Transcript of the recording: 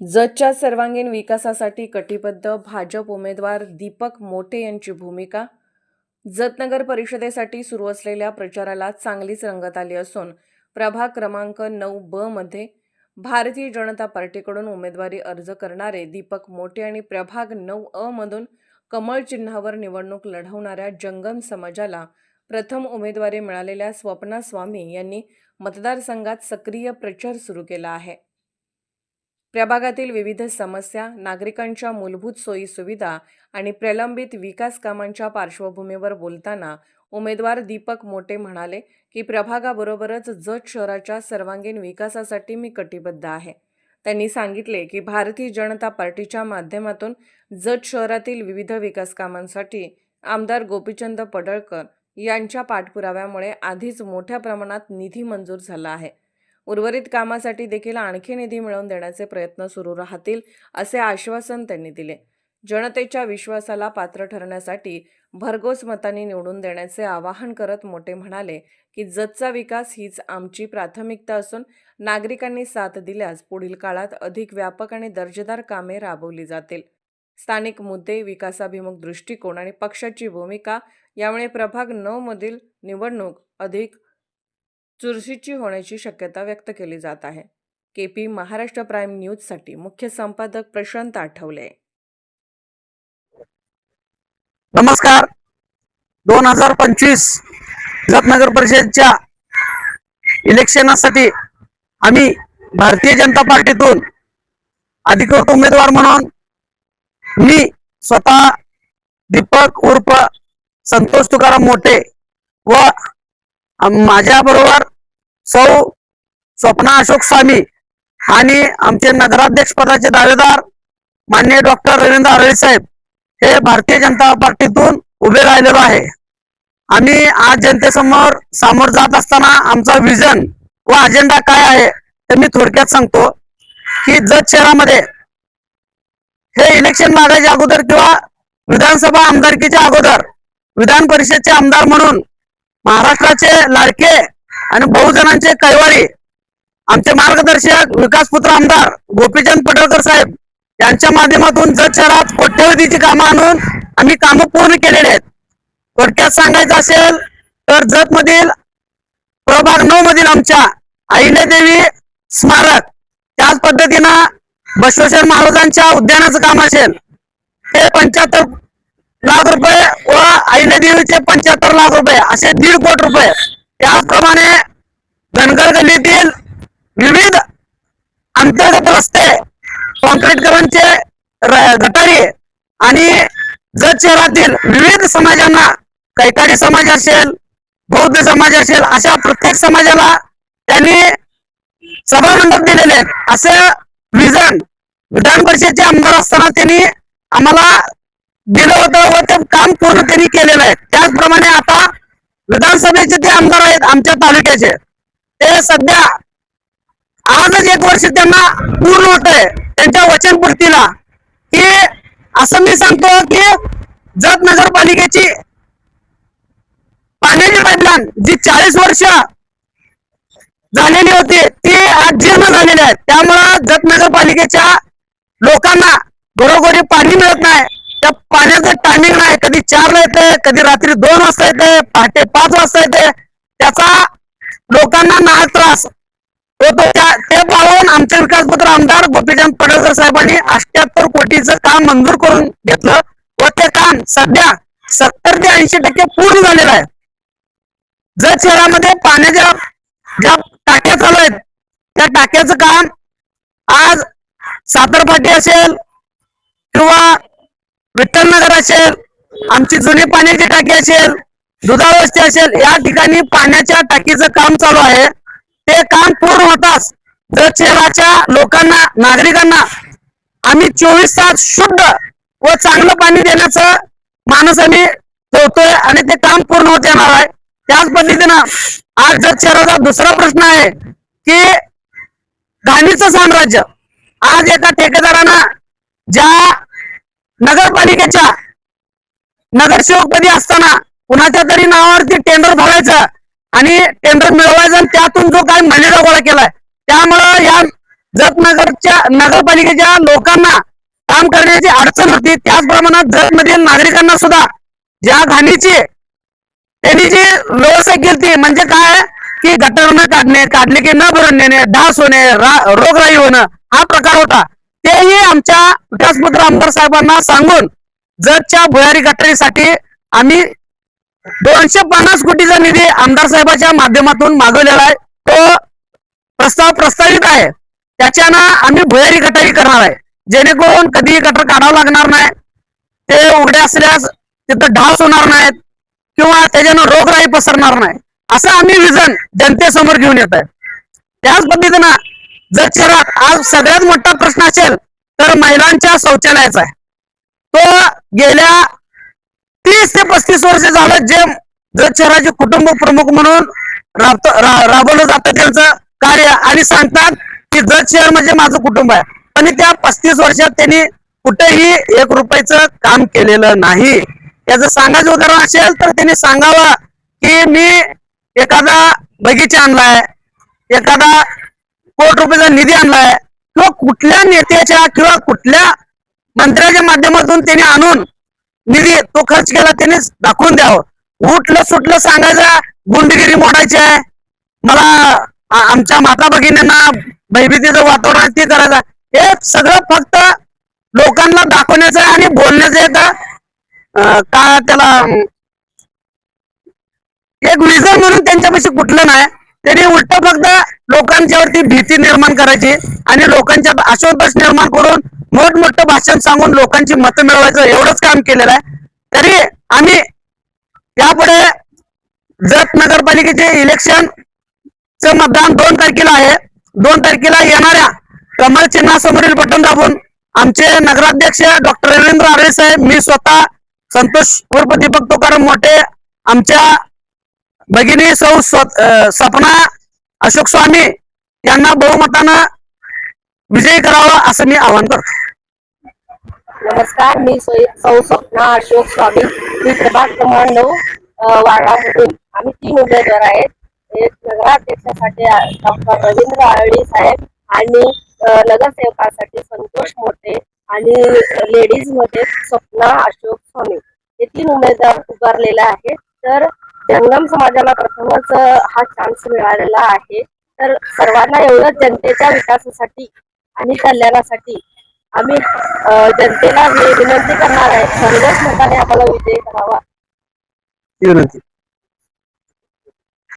जतच्या सर्वांगीण विकासासाठी कटिबद्ध भाजप उमेदवार दीपक मोटे यांची भूमिका. जतनगर परिषदेसाठी सुरू असलेल्या प्रचाराला चांगलीच रंगत आली असून प्रभाग क्रमांक नऊ ब मध्ये भारतीय जनता पार्टीकडून उमेदवारी अर्ज करणारे दीपक मोटे आणि प्रभाग नऊ अ मधून कमळ चिन्हावर निवडणूक लढवणाऱ्या जंगम समाजाला प्रथम उमेदवारी मिळालेल्या स्वप्ना स्वामी यांनी मतदारसंघात सक्रिय प्रचार सुरू केला आहे. प्रभागातील विविध समस्या नागरिकांच्या मूलभूत सोयी सुविधा आणि प्रलंबित विकास कामांच्या पार्श्वभूमीवर बोलताना उमेदवार दीपक मोटे म्हणाले की प्रभागाबरोबरच जत शहराच्या सर्वांगीण विकासासाठी मी कटिबद्ध आहे. त्यांनी सांगितले की भारतीय जनता पार्टीच्या माध्यमातून जत शहरातील विविध विकास कामांसाठी आमदार गोपीचंद पडळकर यांच्या पाठपुराव्यामुळे आधीच मोठ्या प्रमाणात निधी मंजूर झाला आहे. उर्वरित कामासाठी देखील आणखी निधी मिळवून देण्याचे प्रयत्न सुरू राहतील असे आश्वासन त्यांनी दिले. जनतेच्या विश्वासाला पात्र ठरण्यासाठी भरघोस मतांनी निवडून देण्याचे आवाहन करत मोटे म्हणाले की जतचा विकास हीच आमची प्राथमिकता असून नागरिकांनी साथ दिल्यास पुढील काळात अधिक व्यापक आणि दर्जेदार कामे राबवली जातील. स्थानिक मुद्दे विकासाभिमुख दृष्टिकोन आणि पक्षाची भूमिका यामुळे प्रभाग नऊ मधील निवडणूक अधिक चुरशीची होण्याची शक्यता व्यक्त केली जात आहे. केपी महाराष्ट्र प्राईम न्यूजसाठी मुख्य संपादक प्रशांत आठवले. नमस्कार. दोन हजार पंचवीस नगर परिषदच्या इलेक्शनासाठी आम्ही भारतीय जनता पार्टीतून अधिकृत उमेदवार म्हणून मी स्वतः दीपक उर्फ संतोष तुकाराम मोठे व माझ्या बरोबर सौ स्वप्ना अशोक स्वामी आणि आमचे नगराध्यक्ष पदाचे दावेदार मान्य डॉक्टर रवींद्र आरळे साहेब हे भारतीय जनता पार्टीतून उभे राहिलेलो आहे. आम्ही आज जनतेसमोर सामोर जात असताना आमचा विजन व अजेंडा काय आहे ते मी थोडक्यात सांगतो. की जत शहरामध्ये हे इलेक्शन लागायच्या अगोदर किंवा विधानसभा आमदारकीच्या अगोदर विधान परिषदचे आमदार म्हणून महाराष्ट्राचे लाडके आणि बहुजनांचे कैवारी आमचे मार्गदर्शक विकासपुत्र आमदार गोपीचंद पडळकर साहेब यांच्या माध्यमातून जत शहरात कोट्यवधीची कामं आणून आम्ही कामं पूर्ण केलेले आहेत. थोडक्यात सांगायचं असेल तर जत मधील प्रभाग नऊ मधील आमच्या अहिल्यादेवी स्मारक त्याच पद्धतीनं बसवेश्वर महाराजांच्या उद्यानाचं काम असेल. ते पंच्याहत्तर लाख रुपये व अहिल्यादेवीचे पंच्याहत्तर लाख रुपये असे दीड कोटी रुपये. त्याचप्रमाणे धनगर गल्लीतील विविध अंतर्गत रस्ते कॉन्क्रीटकरणचे र- गटारी आणि जत शहरातील विविध समाजांना कैकाडी समाज असेल बौद्ध समाज असेल अशा प्रत्येक समाजाला त्यांनी सभामंडप दिलेले आहेत. असं विजन विधान परिषदेचे आमदार असताना त्यांनी आम्हाला दिलं होतं व ते काम पूर्ण त्यांनी केलेलं आहे त्याचप्रमाणे आता विधानसभेचे ते आमदार आहेत आमच्या तालुक्याचे ते सध्या आजच एक वर्ष त्यांना पूर्ण होत आहे त्यांच्या वचनपूर्तीला. की असं मी सांगतो की जत नगरपालिकेची पाण्याची पाईपलाईन जी चाळीस वर्ष झालेली होती ती आज जीर्ण झालेली आहे. त्यामुळं जत नगरपालिकेच्या लोकांना घरोघरी पाणी मिळत नाही. त्या पाण्याचं टायमिंग नाही. कधी चारला येते कधी रात्री दोन वाजता येते पहाटे पाच वाजता येते त्याचा लोकांना नाळ त्रास होतो. त्या ते पाहून आमचे विकासपत्र आमदार गोपीचंद पडळकर साहेबांनी अठ्याहत्तर कोटीचं काम मंजूर करून घेतलं व ते काम सध्या सत्तर ते ऐंशी टक्के पूर्ण झालेलं आहे. जर शहरामध्ये पाण्याच्या ज्या टाक्या चालू आहेत त्या टाक्याचं काम आज सातरपाटी असेल किंवा विठ्ठलनगर असेल आमची जुनी पाण्याची टाकी असेल दुधावस्ती असेल या ठिकाणी पाण्याच्या टाकीचं काम चालू आहे. ते काम पूर्ण होताच. जर शहराच्या लोकांना नागरिकांना आम्ही चोवीस तास शुद्ध व चांगलं पाणी देण्याचं माणूस आम्ही ठेवतोय आणि ते काम पूर्ण होत येणार आहे. त्याच पद्धतीनं आज जर शहराचा दुसरा प्रश्न आहे की घाणीचं साम्राज्य. आज एका ठेकेदारानं ज्या नगरपालिकेच्या नगरसेवकपदी असताना कुणाच्या तरी नावावरती टेंडर भरायचं आणि टेंडर मिळवायचं आणि त्यातून जो काही मनेरा गोळा केलाय त्यामुळं या जतनगरच्या नगरपालिकेच्या लोकांना काम करण्याची अडचण होती. त्याच प्रमाणात जतमधील नागरिकांना सुद्धा ज्या घाणीची त्यांनी जी व्यवस्था केली म्हणजे काय? की गटर न काढणे काढले की न भरून नेणे डास होणे रोगराई होणं हा प्रकार होता. तेही आमच्या विकासपुत्र आमदार साहेबांना सांगून जतच्या भुयारी गटारीसाठी आम्ही दोनशे पन्नास कोटीचा निधी आमदार साहेबाच्या माध्यमातून मागवलेला आहे तो प्रस्ताव प्रस्तावित आहे. त्याच्यानं आम्ही भुयारी गटारी करणार आहे. जेणेकरून कधीही गटर काढावं लागणार नाही ते उघडे असल्यास तिथं ढास होणार नाहीत किंवा त्याच्यानं रोगराई पसरणार नाही. असं आम्ही विजन जनतेसमोर घेऊन येत आहे त्याच पद्धतीनं जर शहरात आज सगळ्यात मोठा प्रश्न असेल तर महिलांच्या शौचालयाचा आहे. तो गेल्या तीस ते पस्तीस वर्ष झालं जे जत शहराचे कुटुंब प्रमुख म्हणून राबवलं जातं त्यांचं कार्य. आणि सांगतात की जत शहर म्हणजे माझं कुटुंब आहे. पण त्या पस्तीस वर्षात त्यांनी कुठेही एक रुपयाचं काम केलेलं नाही. याचं सांगायचं उदाहरण असेल तर त्यांनी सांगावं की मी एखादा बगीचा आणलाय. एखादा कोटी रुपयाचा निधी आणलाय. किंवा कुठल्या नेत्याच्या किंवा कुठल्या मंत्र्याच्या माध्यमातून त्यांनी आणून निधी तो खर्च केला त्याने दाखवून द्यावं. उठलं सुटलं सांगायचं गुंडगिरी मोडायची आहे. मला आमच्या माता भगिनींना भयभीतीचं वातावरण ते करायचं हे सगळं फक्त लोकांना दाखवण्याचं आणि बोलण्याचं आहे का? त्याला एक विजन म्हणून त्यांच्यापाशी कुठलं नाही. त्यांनी उलट फक्त लोकांच्यावरती भीती निर्माण करायची आणि लोकांच्या असोदश निर्माण करून मोठमोठं भाषण सांगून लोकांची मतं मिळवायचं एवढंच काम केलेलं आहे. तरी आम्ही यापुढे जत नगरपालिकेचे इलेक्शन च मतदान दोन तारखेला आहे. दोन तारखेला येणाऱ्या कमल चिन्हासमोरील बटन दाबून आमचे नगराध्यक्ष डॉक्टर रवींद्र आरे साहेब मी स्वतः संतोष उर्फ दीपक तुकाराम मोठे आमच्या भगिनी सौ स्व- सपना अशोक स्वामी यांना बहुमतानं विजयी करावा असं मी आवाहन करतो. नमस्कार मी सौ स्वप्ना अशोक स्वामी. मी प्रभाग क्रमांक नऊ वाडामधून आम्ही तीन उमेदवार आहेत. एक नगराध्यक्षासाठी डॉक्टर रवींद्र आळडी साहेब आणि नगरसेवकासाठी संतोष मोठे आणि लेडीजमध्ये स्वप्ना अशोक स्वामी. हे तीन उमेदवार उभारलेले आहेत. तर जंगम समाजाला प्रथमच हा चान्स मिळालेला आहे. तर सर्वांना एवढं जनतेच्या विकासासाठी आणि कल्याणासाठी आम्ही जनतेला हे विनंती करणार आहे सर्वच मताने आम्हाला विजय करावा. विनंती.